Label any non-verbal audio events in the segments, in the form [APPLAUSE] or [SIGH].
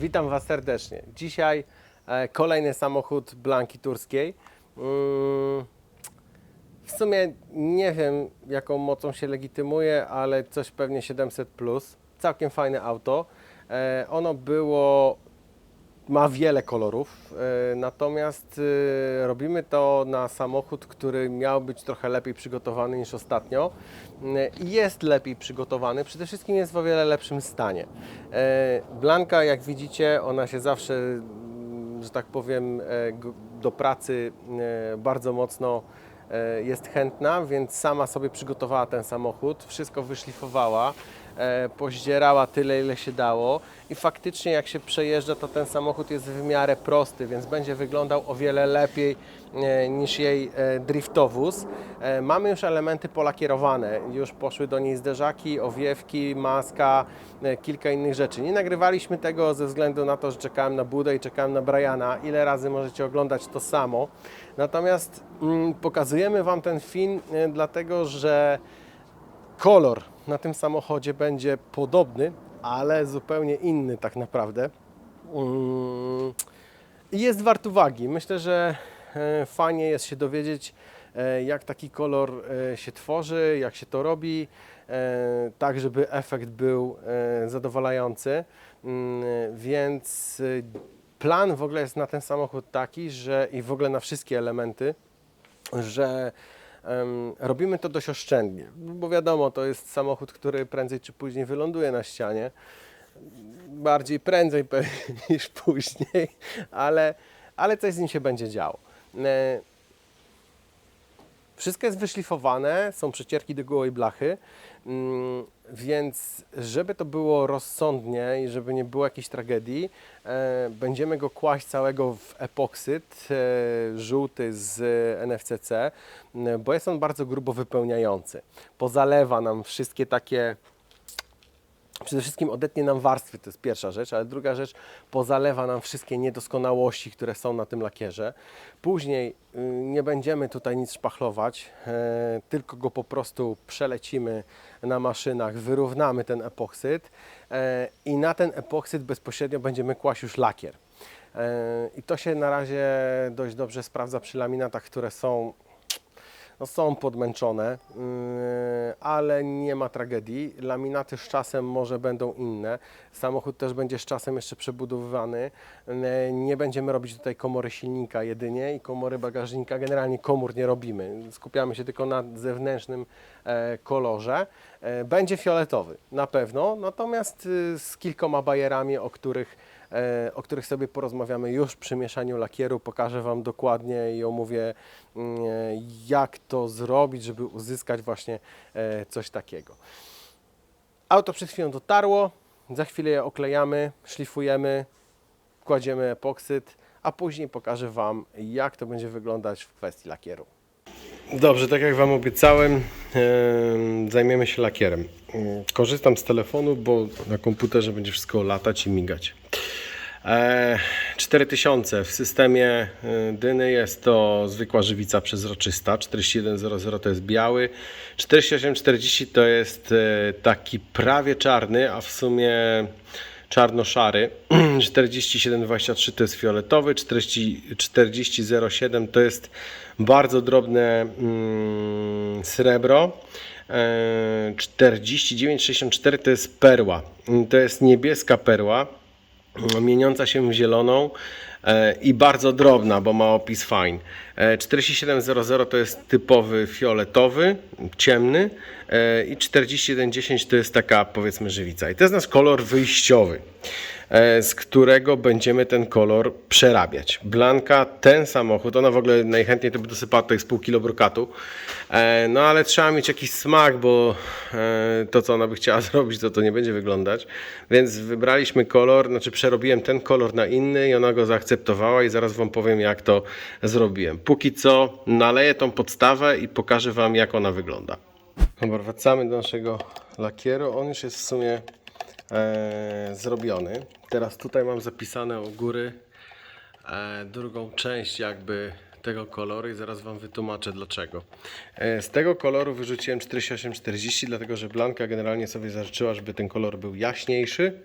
Witam Was serdecznie. Dzisiaj e, kolejny samochód Blanki Turskiej. Mm, w sumie nie wiem, jaką mocą się legitymuje, ale coś pewnie 700. Plus. Całkiem fajne auto. E, ono było ma wiele kolorów, e, natomiast e, robimy to na samochód, który miał być trochę lepiej przygotowany niż ostatnio E, i jest lepiej przygotowany, przede wszystkim jest w o wiele lepszym stanie. Blanka, jak widzicie, ona się zawsze, mm, że tak powiem, do pracy bardzo mocno jest chętna, więc sama sobie przygotowała ten samochód, wszystko wyszlifowała, pozdzierała tyle, ile się dało i faktycznie jak się przejeżdża, to ten samochód jest w miarę prosty, więc będzie wyglądał o wiele lepiej e, niż jej e, driftowóz. E, Mamy już elementy polakierowane, już poszły do niej zderzaki, owiewki, maska, e, kilka innych rzeczy. Nie nagrywaliśmy tego ze względu na to, że czekałem na Budę i czekałem na Briana. Ile razy możecie oglądać to samo. Natomiast mm, pokazujemy Wam ten film, e, dlatego że kolor na tym samochodzie będzie podobny, ale zupełnie inny tak naprawdę. Mm, jest wart uwagi. Myślę, że e, fajnie jest się dowiedzieć, e, jak taki kolor e, się tworzy, jak się to robi, tak żeby efekt był zadowalający. Mm, Więc plan w ogóle jest na ten samochód taki, że i w ogóle na wszystkie elementy, że robimy to dość oszczędnie, bo wiadomo, to jest samochód, który prędzej czy później wyląduje na ścianie. Bardziej prędzej [LAUGHS] niż później, ale, ale coś z nim się będzie działo. E, Wszystko jest wyszlifowane, są przecierki do gołej blachy, więc żeby to było rozsądnie i żeby nie było jakiejś tragedii, e, będziemy go kłaść całego w epoksyd e, żółty z NFCC, m, bo jest on bardzo grubo wypełniający. Pozalewa nam wszystkie takie Przede wszystkim odetnie nam warstwy, to jest pierwsza rzecz, ale druga rzecz, pozalewa nam wszystkie niedoskonałości, które są na tym lakierze. Później y, nie będziemy tutaj nic szpachlować, e, tylko go po prostu przelecimy na maszynach, wyrównamy ten epoksyd e, i na ten epoksyd bezpośrednio będziemy kłaść już lakier. E, I to się na razie dość dobrze sprawdza przy laminatach, które są no są podmęczone, yy, ale nie ma tragedii. Laminaty z czasem może będą inne. Samochód też będzie z czasem jeszcze przebudowywany. Yy, Nie będziemy robić tutaj komory silnika jedynie i komory bagażnika. Generalnie komór nie robimy. Skupiamy się tylko na zewnętrznym e, kolorze. E, Będzie fioletowy, na pewno, natomiast y, z kilkoma bajerami, o których o których sobie porozmawiamy już przy mieszaniu lakieru. Pokażę Wam dokładnie i omówię, mm, e, jak to zrobić, żeby uzyskać właśnie e, coś takiego. Auto przed chwilą dotarło, za chwilę je oklejamy, szlifujemy, kładziemy epoksyd, a później pokażę Wam, jak to będzie wyglądać w kwestii lakieru. Dobrze, tak jak Wam obiecałem, em, zajmiemy się lakierem. Korzystam z telefonu, bo na komputerze będzie wszystko latać i migać. E, 4000 w systemie e, dyny. Jest to zwykła żywica przezroczysta, 4100 to jest biały, 4840 to jest e, taki prawie czarny, a w sumie czarno-szary, [CLEARS THROAT] 4723 to jest fioletowy, 40, 4007 to jest bardzo drobne mm, srebro, e, 4964 to jest perła, to jest niebieska perła, mieniąca się w zieloną e, i bardzo drobna, bo ma opis fine. E, 4700 to jest typowy fioletowy, ciemny e, i 4110 to jest taka powiedzmy żywica. I to jest nasz kolor wyjściowy, z którego będziemy ten kolor przerabiać. Blanka, ten samochód, ona w ogóle najchętniej to by dosypała tutaj z pół kilo brokatu, e, no ale trzeba mieć jakiś smak, bo e, to co ona by chciała [LAUGHS] zrobić, to to nie będzie wyglądać. Więc wybraliśmy kolor, znaczy przerobiłem ten kolor na inny i ona go zaakceptowała i zaraz Wam powiem jak to zrobiłem. Póki co naleję tą podstawę i pokażę Wam jak ona wygląda. Dobra, wracamy do naszego lakieru. On już jest w sumie e, zrobiony. Teraz tutaj mam zapisane u góry e, drugą część jakby tego koloru i zaraz Wam wytłumaczę dlaczego. E, z tego koloru wyrzuciłem 4840, dlatego że Blanka generalnie sobie zażyczyła, żeby ten kolor był jaśniejszy.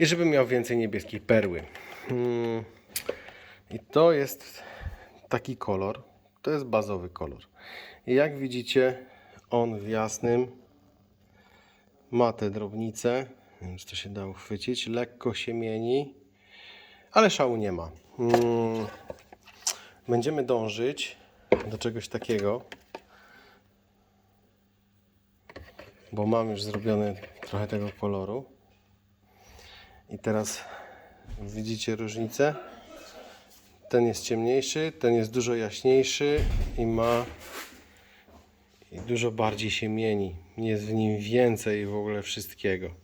i żeby miał więcej niebieskiej perły. Mm, I to jest taki kolor, to jest bazowy kolor. I jak widzicie, on w jasnym ma te drobnice, czy to się da uchwycić, lekko się mieni, ale szału nie ma. Mm, Będziemy dążyć do czegoś takiego, bo mam już zrobiony trochę tego koloru. I teraz widzicie różnicę? Ten jest ciemniejszy, ten jest dużo jaśniejszy i ma i dużo bardziej się mieni. Jest w nim więcej w ogóle wszystkiego.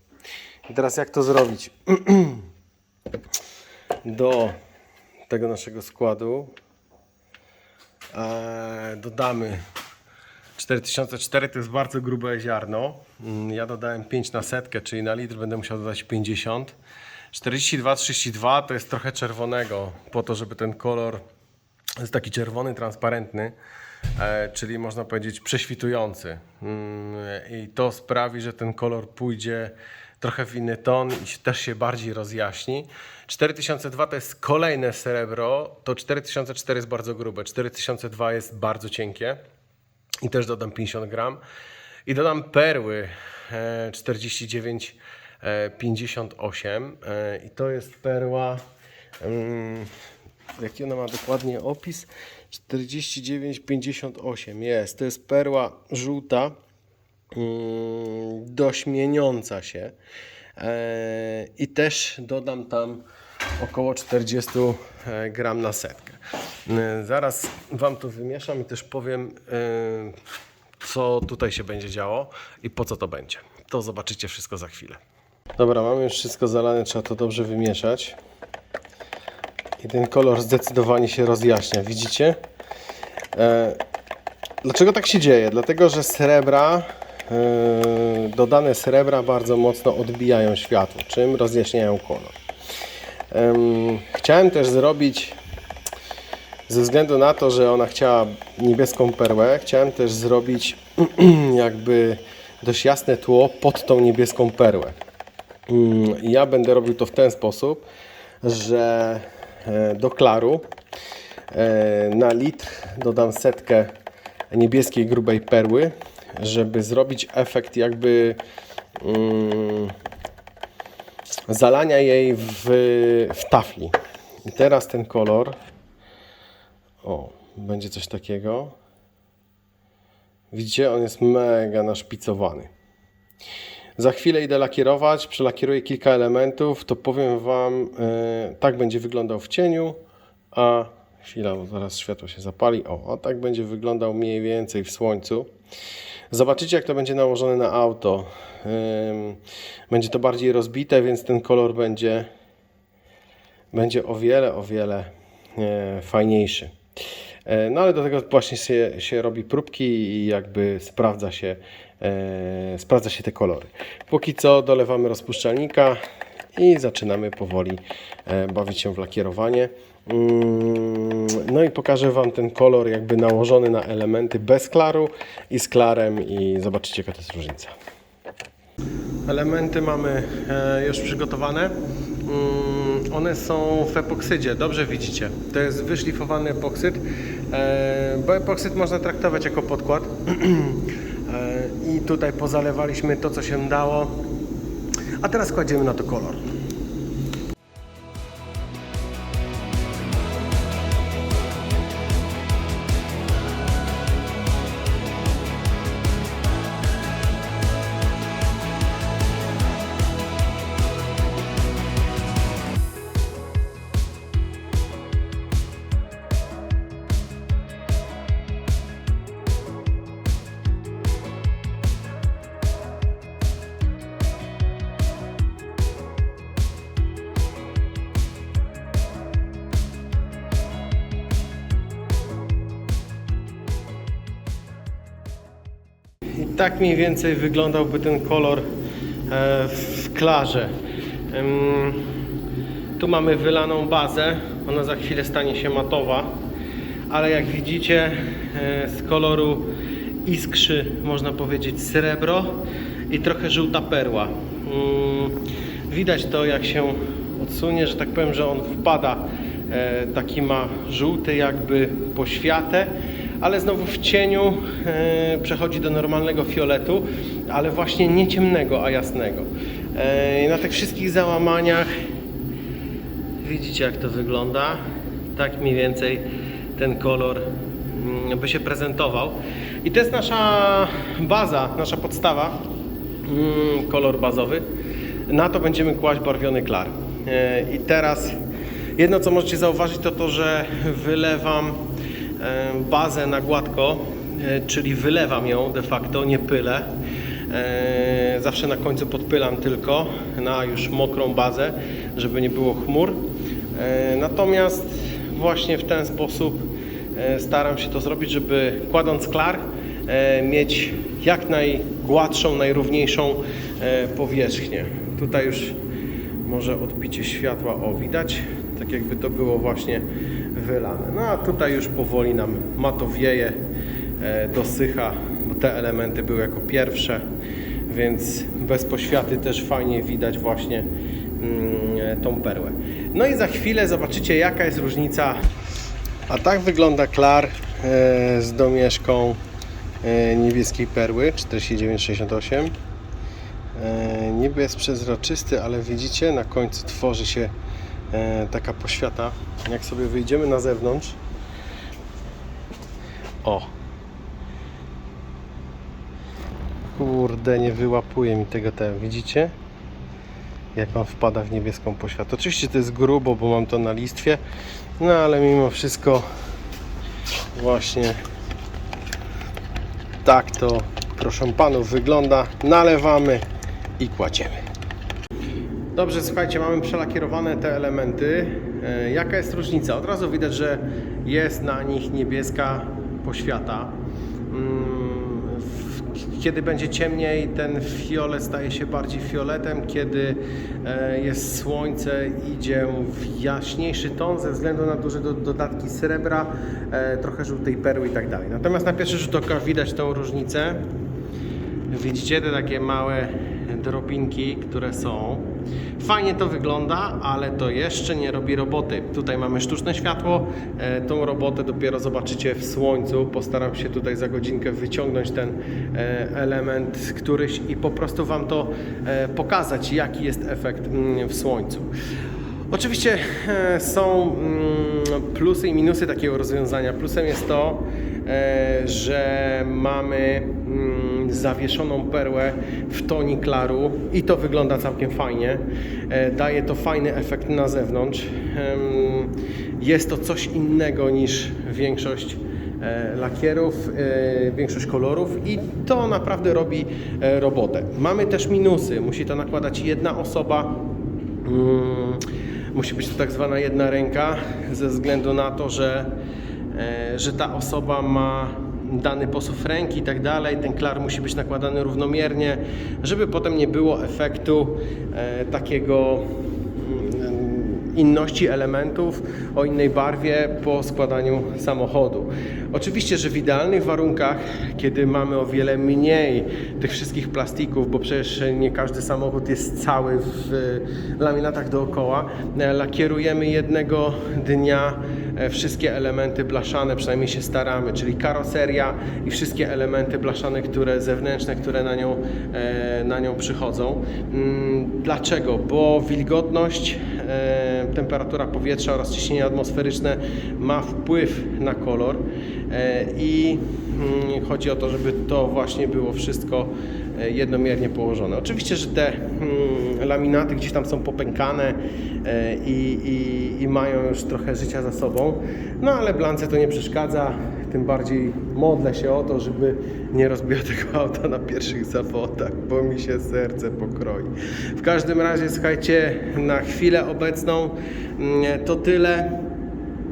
Teraz jak to zrobić? [CLEARS THROAT] Do tego naszego składu e, dodamy 4004 to jest bardzo grube ziarno. Mm, Ja dodałem 5 na setkę, czyli na litr będę musiał dodać 50. 42-32 to jest trochę czerwonego, po to, żeby ten kolor jest taki czerwony, transparentny, e, czyli można powiedzieć prześwitujący. Mm, I to sprawi, że ten kolor pójdzie trochę w inny ton i też się bardziej rozjaśni. 4002 to jest kolejne srebro, to 4004 jest bardzo grube, 4002 jest bardzo cienkie. I też dodam 50 gram. I dodam perły e, 49 e, 58 e, i to jest perła mm, jaki ona ma dokładnie opis? 49 58 jest, to jest perła żółta mm, dość mieniąca się e, i też dodam tam około 40 e, gram na setkę. E, Zaraz Wam to wymieszam i też powiem co tutaj się będzie działo i po co to będzie. To zobaczycie wszystko za chwilę. Dobra, mamy już wszystko zalane, trzeba to dobrze wymieszać. I ten kolor zdecydowanie się rozjaśnia, widzicie? Dlaczego tak się dzieje? Dlatego, że srebra, dodane srebra bardzo mocno odbijają światło, czym rozjaśniają kolor. Chciałem też zrobić, ze względu na to, że ona chciała niebieską perłę, chciałem też zrobić [CLEARS THROAT] jakby dość jasne tło pod tą niebieską perłę. Ja będę robił to w ten sposób, że e, do klaru e, na litr dodam setkę niebieskiej grubej perły, żeby zrobić efekt jakby mm, zalania jej w, w tafli. I teraz ten kolor, o, będzie coś takiego. Widzicie, on jest mega naszpicowany. Za chwilę idę lakierować, przelakieruję kilka elementów, to powiem Wam, e, tak będzie wyglądał w cieniu, a chwila, bo zaraz światło się zapali, o, a tak będzie wyglądał mniej więcej w słońcu. Zobaczycie, jak to będzie nałożone na auto. Będzie to bardziej rozbite, więc ten kolor będzie, będzie o wiele, o wiele e, fajniejszy. E, No ale do tego właśnie się, się robi próbki i jakby sprawdza się, e, sprawdza się te kolory. Póki co dolewamy rozpuszczalnika i zaczynamy powoli bawić się w lakierowanie. Mm, No i pokażę Wam ten kolor jakby nałożony na elementy bez klaru i z klarem i zobaczycie jaka to jest różnica. Elementy mamy e, już przygotowane. Mm, One są w epoksydzie, dobrze widzicie. To jest wyszlifowany epoksyd, e, bo epoksyd można traktować jako podkład. [CLEARS THROAT] E, I tutaj pozalewaliśmy to, co się dało. A teraz kładziemy na to kolor. Tak mniej więcej wyglądałby ten kolor e, w klarze. Tu mamy wylaną bazę, ona za chwilę stanie się matowa, ale jak widzicie e, z koloru iskrzy można powiedzieć srebro i trochę żółta perła. Ym, Widać to jak się odsunie, że tak powiem, że on wpada, e, taki ma żółty jakby poświatę, ale znowu w cieniu e, przechodzi do normalnego fioletu, ale właśnie nie ciemnego, a jasnego. E, na tych wszystkich załamaniach widzicie jak to wygląda. Tak mniej więcej ten kolor mm, by się prezentował. I to jest nasza baza, nasza podstawa, mm, kolor bazowy. Na to będziemy kłaść barwiony klar. E, I teraz jedno co możecie zauważyć to to, że wylewam bazę na gładko, e, czyli wylewam ją de facto, nie pylę. E, Zawsze na końcu podpylam tylko na już mokrą bazę, żeby nie było chmur. E, Natomiast właśnie w ten sposób e, staram się to zrobić, żeby kładąc klar e, mieć jak najgładszą, najrówniejszą e, powierzchnię. Tutaj już może odbicie światła, o widać, tak jakby to było właśnie wylane. No a tutaj już powoli nam matowieje, e, dosycha, bo te elementy były jako pierwsze, więc bez poświaty też fajnie widać właśnie mm, tą perłę. No i za chwilę zobaczycie jaka jest różnica. A tak wygląda klar e, z domieszką e, niebieskiej perły 4968. E, niby jest przezroczysty, ale widzicie, na końcu tworzy się taka poświata. Jak sobie wyjdziemy na zewnątrz, o, kurde, nie wyłapuje mi tego ten, widzicie? Jak on wpada w niebieską poświatę. Oczywiście to jest grubo, bo mam to na listwie, no ale mimo wszystko właśnie tak to, proszę panów, wygląda. Nalewamy i kładziemy. Dobrze, słuchajcie, mamy przelakierowane te elementy. E, Jaka jest różnica? Od razu widać, że jest na nich niebieska poświata. Mm, Kiedy będzie ciemniej, ten fiolet staje się bardziej fioletem. Kiedy e, jest słońce, idzie w jaśniejszy ton ze względu na duże do, dodatki srebra, e, trochę żółtej perły i tak dalej. Natomiast na pierwszy rzut oka widać tą różnicę. Widzicie te takie małe drobinki, które są. Fajnie to wygląda, ale to jeszcze nie robi roboty. Tutaj mamy sztuczne światło. E, tą robotę dopiero zobaczycie w słońcu. Postaram się tutaj za godzinkę wyciągnąć ten e, element któryś i po prostu Wam to e, pokazać, jaki jest efekt mm, w słońcu. Oczywiście są mm, plusy i minusy takiego rozwiązania. Plusem jest to, że mamy zawieszoną perłę w toni klaru i to wygląda całkiem fajnie. E, Daje to fajny efekt na zewnątrz. Jest to coś innego niż większość e, lakierów, e, większość kolorów i to naprawdę robi robotę. Mamy też minusy. Musi to nakładać jedna osoba. Mm, Musi być to tak zwana jedna ręka, ze względu na to, że, że ta osoba ma dany posób ręki i tak dalej. Ten klar musi być nakładany równomiernie, żeby potem nie było efektu e, takiego inności elementów o innej barwie po składaniu samochodu. Oczywiście, że w idealnych warunkach, kiedy mamy o wiele mniej tych wszystkich plastików, bo przecież nie każdy samochód jest cały w laminatach dookoła, e, lakierujemy jednego dnia e, wszystkie elementy blaszane, przynajmniej się staramy, czyli karoseria i wszystkie elementy blaszane, które zewnętrzne, które na nią, e, na nią przychodzą. Mm, Dlaczego? Bo wilgotność, temperatura powietrza oraz ciśnienie atmosferyczne ma wpływ na kolor e, i mm, chodzi o to, żeby to właśnie było wszystko e, jednomiernie położone. Oczywiście, że te mm, laminaty gdzieś tam są popękane e, i, i, i mają już trochę życia za sobą, no ale blance to nie przeszkadza, tym bardziej modlę się o to, żeby nie rozbiła tego auta na pierwszych zawodach, bo mi się serce pokroi. W każdym razie, słuchajcie, na chwilę obecną mm, to tyle.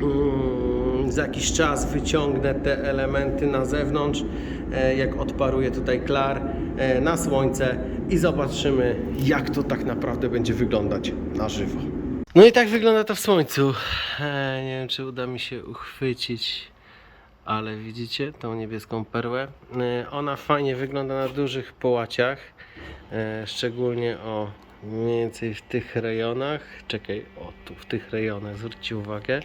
Mm, Za jakiś czas wyciągnę te elementy na zewnątrz, e, jak odparuje tutaj klar e, na słońce i zobaczymy, jak to tak naprawdę będzie wyglądać na żywo. No i tak wygląda to w słońcu. E, Nie wiem, czy uda mi się uchwycić, ale widzicie tą niebieską perłę. E, Ona fajnie wygląda na dużych połaciach, e, szczególnie o mniej więcej w tych rejonach. Czekaj, o tu w tych rejonach, zwróćcie uwagę.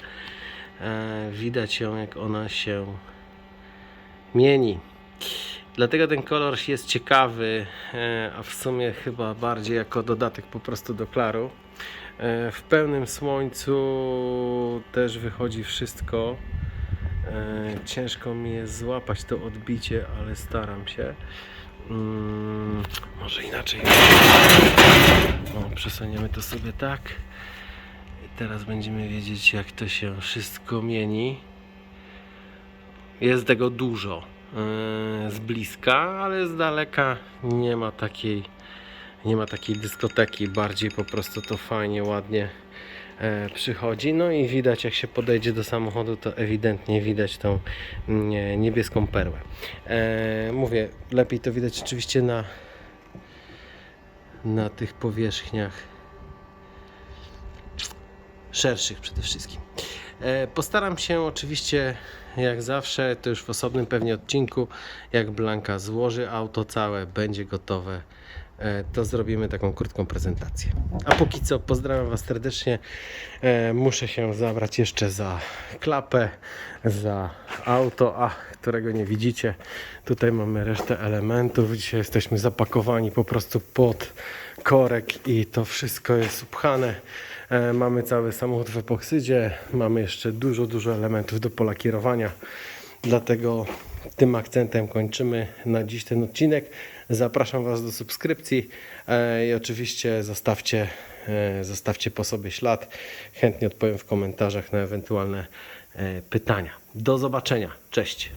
E, widać ją, jak ona się mieni. Dlatego ten kolor jest ciekawy, a w sumie chyba bardziej jako dodatek po prostu do klaru. W pełnym słońcu też wychodzi wszystko. E, Ciężko mi jest złapać to odbicie, ale staram się. Mm, może inaczej. Przesuniemy to sobie tak. Teraz będziemy wiedzieć, jak to się wszystko mieni. Jest tego dużo yy, z bliska, ale z daleka nie ma takiej nie ma takiej dyskoteki, bardziej po prostu to fajnie, ładnie e, przychodzi. No i widać, jak się podejdzie do samochodu, to ewidentnie widać tą nie, niebieską perłę. E, mówię, lepiej to widać oczywiście na, na tych powierzchniach szerszych przede wszystkim. E, Postaram się oczywiście, jak zawsze, to już w osobnym pewnie odcinku, jak Blanka złoży auto całe, będzie gotowe, e, to zrobimy taką krótką prezentację. A póki co pozdrawiam Was serdecznie. E, Muszę się zabrać jeszcze za klapę, za auto, a którego nie widzicie. Tutaj mamy resztę elementów. Dzisiaj jesteśmy zapakowani po prostu pod korek i to wszystko jest upchane. E, Mamy cały samochód w epoksydzie, mamy jeszcze dużo, dużo elementów do polakierowania. Dlatego tym akcentem kończymy na dziś ten odcinek. Zapraszam Was do subskrypcji e, i oczywiście zostawcie, e, zostawcie po sobie ślad. Chętnie odpowiem w komentarzach na ewentualne e, pytania. Do zobaczenia. Cześć.